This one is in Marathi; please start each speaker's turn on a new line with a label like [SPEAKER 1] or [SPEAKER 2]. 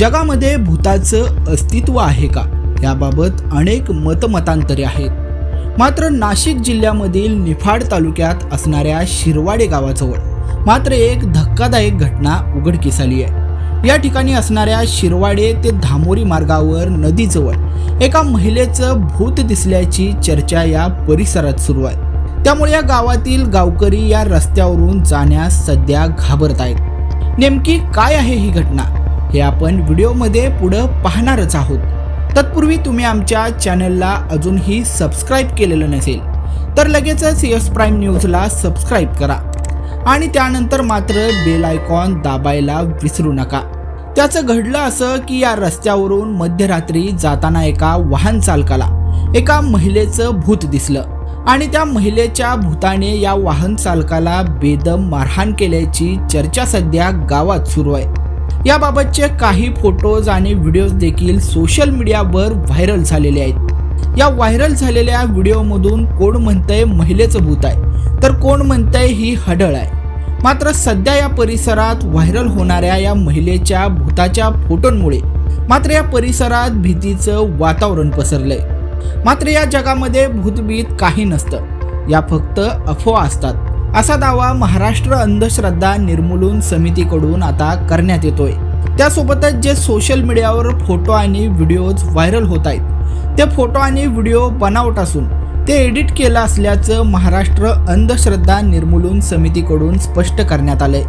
[SPEAKER 1] जगामध्ये भूताचं अस्तित्व आहे का? याबाबत अनेक मतमतांतरे आहेत. मात्र नाशिक जिल्ह्यामधील निफाड तालुक्यात असणाऱ्या शिरवाडे गावाजवळ मात्र एक धक्कादायक घटना उघडकीस आली आहे. या ठिकाणी असणाऱ्या शिरवाडे ते धामोरी मार्गावर नदीजवळ एका महिलेचं भूत दिसल्याची चर्चा या परिसरात सुरू आहे. त्यामुळे या गावातील गावकरी या रस्त्यावरून जाण्यास सध्या घाबरत आहेत. नेमकी काय आहे ही घटना? हे आपण व्हिडिओमध्ये पुढं पाहणारच आहोत. तत्पूर्वी तुम्ही आमच्या चॅनलला अजूनही सबस्क्राईब केलेलं नसेल तर लगेचच यस प्राईम न्यूजला सबस्क्राईब करा. आणि त्यानंतर मात्र बेल आयकॉन दाबायला विसरू नका. त्याचं घडलं असं की या रस्त्यावरून मध्यरात्री जाताना एका वाहन चालकाला एका महिलेचं भूत दिसलं. आणि त्या महिलेच्या भूताने या वाहन चालकाला बेदम मारहाण केल्याची चर्चा सध्या गावात सुरू आहे. याबाबतचे काही फोटोज आणि व्हिडिओज देखील सोशल मीडियावर व्हायरल झालेले आहेत. या व्हायरल झालेल्या व्हिडिओमधून कोण म्हणतंय महिलेचं भूत आहे? तर कोण म्हणतंय ही हडळ आहे? मात्र सध्या या परिसरात व्हायरल होणाऱ्या या महिलेच्या भूताच्या फोटोंमुळे मात्र या परिसरात भीतीचं वातावरण पसरलंय. मात्र या जगामध्ये भूतभीत काही नसतं. या फक्त अफवा असतात. असा दावा महाराष्ट्र अंधश्रद्धा निर्मूलन समितीकडून आता करण्यात येतोय. त्यासोबतच जे सोशल मीडियावर फोटो आणि व्हिडिओज व्हायरल होत आहेत ते फोटो आणि व्हिडिओ बनावट असून ते एडिट केलं असल्याचं महाराष्ट्र अंधश्रद्धा निर्मूलन समितीकडून स्पष्ट करण्यात आलंय.